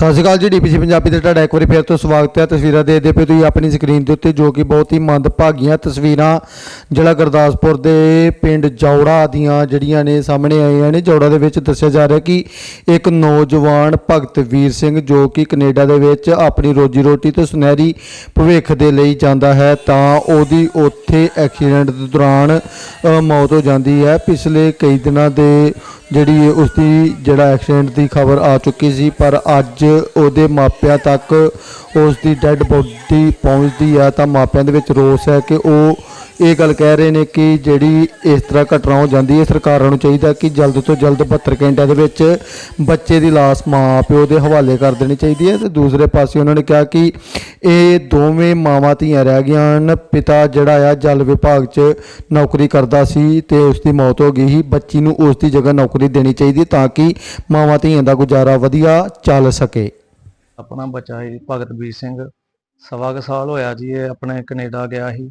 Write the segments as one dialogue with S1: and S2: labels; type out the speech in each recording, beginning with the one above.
S1: ਸਤਿ ਸ਼੍ਰੀ ਅਕਾਲ ਜੀ ਡੀਪੀਸੀ ਪੰਜਾਬੀ ਤੇ ਤੁਹਾਡਾ ਇੱਕ ਵਾਰੀ ਫਿਰ ਤੋਂ ਸਵਾਗਤ ਹੈ। ਤਸਵੀਰਾਂ ਦੇਖਦੇ ਪਏ ਤੁਸੀਂ ਆਪਣੀ ਸਕਰੀਨ ਦੇ ਉੱਤੇ, ਜੋ ਕਿ ਬਹੁਤ ਹੀ ਮੰਦਭਾਗੀਆਂ ਤਸਵੀਰਾਂ ਜ਼ਿਲ੍ਹਾ ਗੁਰਦਾਸਪੁਰ ਦੇ ਪਿੰਡ ਜੌੜਾ ਦੀਆਂ ਜਿਹੜੀਆਂ ਨੇ ਸਾਹਮਣੇ ਆਈਆਂ ਨੇ। ਜੌੜਾ ਦੇ ਵਿੱਚ ਦੱਸਿਆ ਜਾ ਰਿਹਾ ਕਿ ਇੱਕ ਨੌਜਵਾਨ ਭਗਤ ਵੀਰ ਸਿੰਘ, ਜੋ ਕਿ ਕੈਨੇਡਾ ਦੇ ਵਿੱਚ ਆਪਣੀ ਰੋਜੀ ਰੋਟੀ ਤੇ ਸੁਨਹਿਰੀ ਭਵਿੱਖ ਦੇ ਲਈ ਜਾਂਦਾ ਹੈ, ਤਾਂ ਉਹਦੀ ਉੱਥੇ ਐਕਸੀਡੈਂਟ ਦੇ ਦੌਰਾਨ ਮੌਤ ਹੋ ਜਾਂਦੀ ਹੈ। ਪਿਛਲੇ ਕਈ ਦਿਨਾਂ ਦੇ ਜਿਹੜੀ ਉਸ ਦੀ ਜਿਹੜਾ ਐਕਸੀਡੈਂਟ ਦੀ ਖਬਰ ਆ ਚੁੱਕੀ ਸੀ, ਪਰ ਅੱਜ ਉਹਦੇ ਮਾਪਿਆਂ ਤੱਕ ਉਸ ਦੀ ਡੈੱਡ ਬੋਡੀ ਪਹੁੰਚਦੀ ਆ, ਤਾਂ ਮਾਪਿਆਂ ਦੇ ਵਿੱਚ ਰੋਸ ਹੈ ਕਿ ਉਹ ਇਹ ਗੱਲ ਕਹਿ ਰਹੇ ਨੇ ਕਿ ਜਿਹੜੀ ਇਸ ਤਰ੍ਹਾਂ ਘਟਨਾ ਹੋ ਜਾਂਦੀ ਹੈ ਸਰਕਾਰਾਂ ਨੂੰ ਚਾਹੀਦਾ ਕਿ ਜਲਦ ਤੋਂ ਜਲਦ 72 ਘੰਟਿਆਂ ਦੇ ਵਿੱਚ ਬੱਚੇ ਦੀ ਲਾਸ਼ ਮਾਂ ਪਿਓ ਦੇ ਹਵਾਲੇ ਕਰ ਦੇਣੀ ਚਾਹੀਦੀ ਹੈ। ਤੇ ਦੂਸਰੇ ਪਾਸੇ ਉਹਨਾਂ ਨੇ ਕਿਹਾ ਕਿ ਇਹ ਦੋਵੇਂ ਮਾਵਾਂ ਧੀਆਂ ਰਹਿ ਗਈਆਂ ਹਨ। ਪਿਤਾ ਜਿਹੜਾ ਆ, ਜਲ ਵਿਭਾਗ 'ਚ ਨੌਕਰੀ ਕਰਦਾ ਸੀ ਤੇ ਉਸ ਦੀ ਮੌਤ ਹੋ ਗਈ ਸੀ। ਬੱਚੀ ਨੂੰ ਉਸ ਦੀ ਜਗ੍ਹਾ ਨੌਕਰੀ ਦੇਣੀ ਚਾਹੀਦੀ ਤਾਂ ਕਿ ਮਾਵਾਂ ਧੀਆਂ ਦਾ ਗੁਜ਼ਾਰਾ ਵਧੀਆ ਚੱਲ ਸਕੇ।
S2: ਆਪਣਾ ਬੱਚਾ ਜੀ ਭਗਤਵੀਰ ਸਿੰਘ। ਸਵਾ ਕੁ ਸਾਲ ਹੋਇਆ ਜੀ, ਇਹ ਆਪਣੇ ਕੈਨੇਡਾ ਗਿਆ ਸੀ।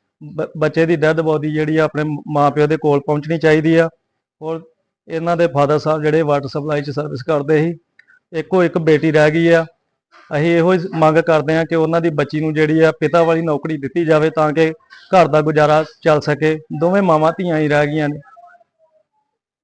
S2: ਬੱਚੇ ਦੀ ਡੈੱਡ ਬੋਡੀ ਜਿਹੜੀ ਆ ਆਪਣੇ ਮਾਪਿਓ ਦੇ ਕੋਲ ਪਹੁੰਚਣੀ ਚਾਹੀਦੀ ਆ। ਔਰ ਇਹਨਾਂ ਦੇ ਫਾਦਰ ਸਾਹਿਬ ਜਿਹੜੇ ਵਾਟਰ ਸਪਲਾਈ 'ਚ ਸਰਵਿਸ ਕਰਦੇ ਸੀ, ਇੱਕੋ ਇੱਕ ਬੇਟੀ ਰਹਿ ਗਈ ਆ। ਅਸੀਂ ਇਹੋ ਹੀ ਮੰਗ ਕਰਦੇ ਆ ਕਿ ਉਹਨਾਂ ਦੀ ਬੱਚੀ ਨੂੰ ਜਿਹੜੀ ਆ ਪਿਤਾ ਵਾਲੀ ਨੌਕਰੀ ਦਿੱਤੀ ਜਾਵੇ ਤਾਂ ਕਿ ਘਰ ਦਾ ਗੁਜ਼ਾਰਾ ਚੱਲ ਸਕੇ। ਦੋਵੇਂ ਮਾਵਾਂ ਧੀਆਂ ਹੀ ਰਹਿ ਗਈਆਂ ਨੇ।